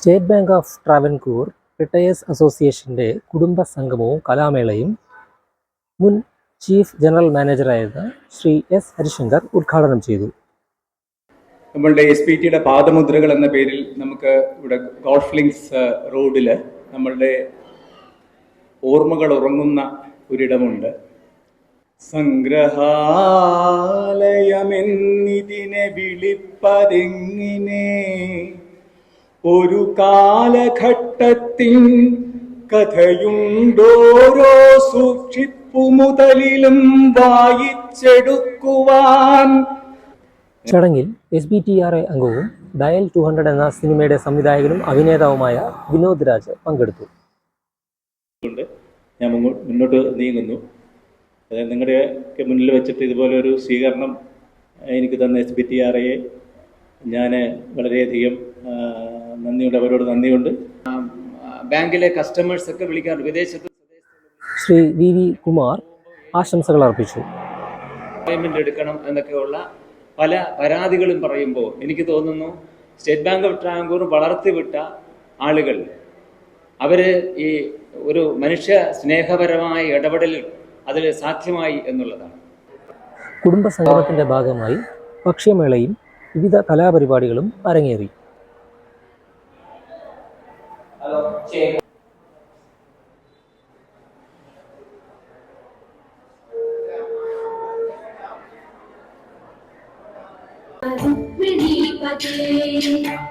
State bank of Travancore retirees അസോസിയേഷന്റെ കുടുംബ സംഗമവും കലാമേളയും മുൻ ചീഫ് ജനറൽ മാനേജറായിരുന്ന ശ്രീ എസ് ഹരിശങ്കർ ഉദ്ഘാടനം ചെയ്തു. നമ്മളുടെ എസ് പി ടിയുടെ പാദമുദ്രകൾ എന്ന പേരിൽ നമുക്ക് ഇവിടെ ഗോൾഫ് ലിങ്സ് റോഡിൽ നമ്മളുടെ ഓർമ്മകൾ ഉറങ്ങുന്ന ഒരിടമുണ്ട്. സംഗ്രഹാലയമെന്നിതിനെ വിളിപ്പതെങ്ങിനെ? ഒരു കാലഘട്ടത്തിൻ കഥയുണ്ടോരോ സൂക്ഷിപ്പു മുതലിലും വായിച്ചെടുക്കുവാൻ. ചടങ്ങിൽ S B T R A അംഗവും ഡയൽ ടു ഹൺഡ്രഡ് എന്ന സിനിമയുടെ സംവിധായകനും അഭിനേതാവുമായ വിനോദ് രാജ് പങ്കെടുത്തു. ഞാൻ മുന്നോട്ട് നീങ്ങുന്നു. അതായത് നിങ്ങളുടെ മുന്നിൽ വെച്ചിട്ട് ഇതുപോലെ ഒരു സ്വീകരണം എനിക്ക് തന്ന എസ് ബി ടി ആർ എയെ ഞാൻ വളരെയധികം നന്ദിയുണ്ട് അവരോട് നന്ദിയുണ്ട്. ബാങ്കിലെ കസ്റ്റമേഴ്സ് ഒക്കെ വിളിക്കാറുണ്ട്. വിദേശത്ത് ശ്രീ വി വി കുമാർ ആശംസകൾ അർപ്പിച്ചു. പേയ്മെന്റ് എടുക്കണം എന്നൊക്കെയുള്ള പല പരാതികളും പറയുമ്പോൾ എനിക്ക് തോന്നുന്നു സ്റ്റേറ്റ് ബാങ്ക് ഓഫ് ട്രാങ്കൂർ വളർത്തിവിട്ട ആളുകൾ അവർ ഈ ഒരു മനുഷ്യ സ്നേഹപരമായ ഇടപെടൽ അതിൽ സാധ്യമായി എന്നുള്ളതാണ്. കുടുംബ സംഗമത്തിന്റെ ഭാഗമായി ഭക്ഷ്യമേളയും വിവിധ കലാപരിപാടികളും അരങ്ങേറി. chế Thank you.